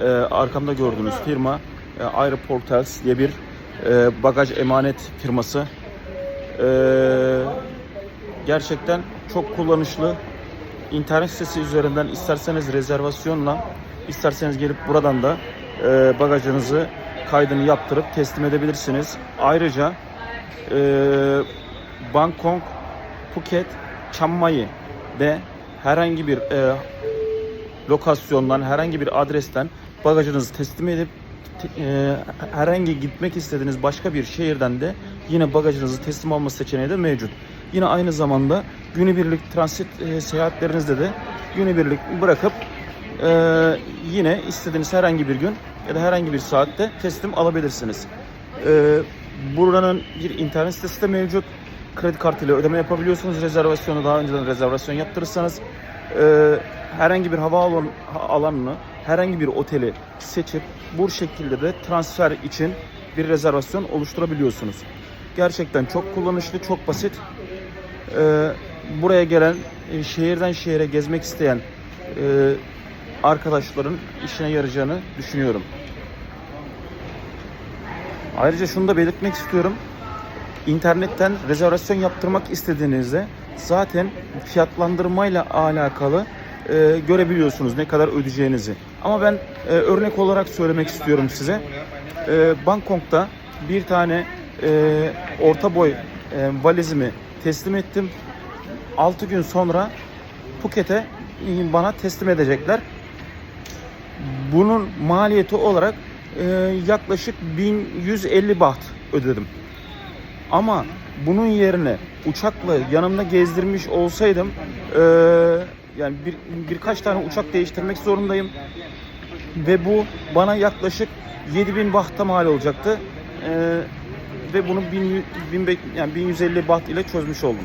e, arkamda gördüğünüz firma e, Aeroportels diye bir e, bagaj emanet firması. E, gerçekten çok kullanışlı. İnternet sitesi üzerinden isterseniz rezervasyonla, isterseniz gelip buradan da e, bagajınızı kaydını yaptırıp teslim edebilirsiniz. Ayrıca e, Bangkok, Phuket, Chiang Mai de herhangi bir e, lokasyondan, herhangi bir adresten bagajınızı teslim edip e, herhangi gitmek istediğiniz başka bir şehirden de yine bagajınızı teslim alma seçeneği de mevcut. Yine aynı zamanda günübirlik transit e, seyahatlerinizde de günübirlik bırakıp e, yine istediğiniz herhangi bir gün ya da herhangi bir saatte teslim alabilirsiniz. E, buranın bir internet sitesi de mevcut. Kredi kartıyla ödeme yapabiliyorsunuz. Rezervasyonu daha önceden rezervasyon yaptırırsanız e, herhangi bir hava alan- alanını, herhangi bir oteli seçip bu şekilde de transfer için bir rezervasyon oluşturabiliyorsunuz. Gerçekten çok kullanışlı, çok basit. E, buraya gelen, e, şehirden şehire gezmek isteyen e, arkadaşların işine yarayacağını düşünüyorum. Ayrıca şunu da belirtmek istiyorum. İnternetten rezervasyon yaptırmak istediğinizde zaten fiyatlandırmayla alakalı e, görebiliyorsunuz ne kadar ödeyeceğinizi. Ama ben e, örnek olarak söylemek istiyorum size. E, Bangkok'ta bir tane e, orta boy e, valizimi teslim ettim. 6 gün sonra Phuket'e bana teslim edecekler. Bunun maliyeti olarak e, yaklaşık 1150 baht ödedim. Ama bunun yerine uçakla yanımda gezdirmiş olsaydım e, yani bir, birkaç tane uçak değiştirmek zorundayım ve bu bana yaklaşık 7000 bahta mal olacaktı E, ve bunu 1000, 1000 yani 1150 baht ile çözmüş oldum.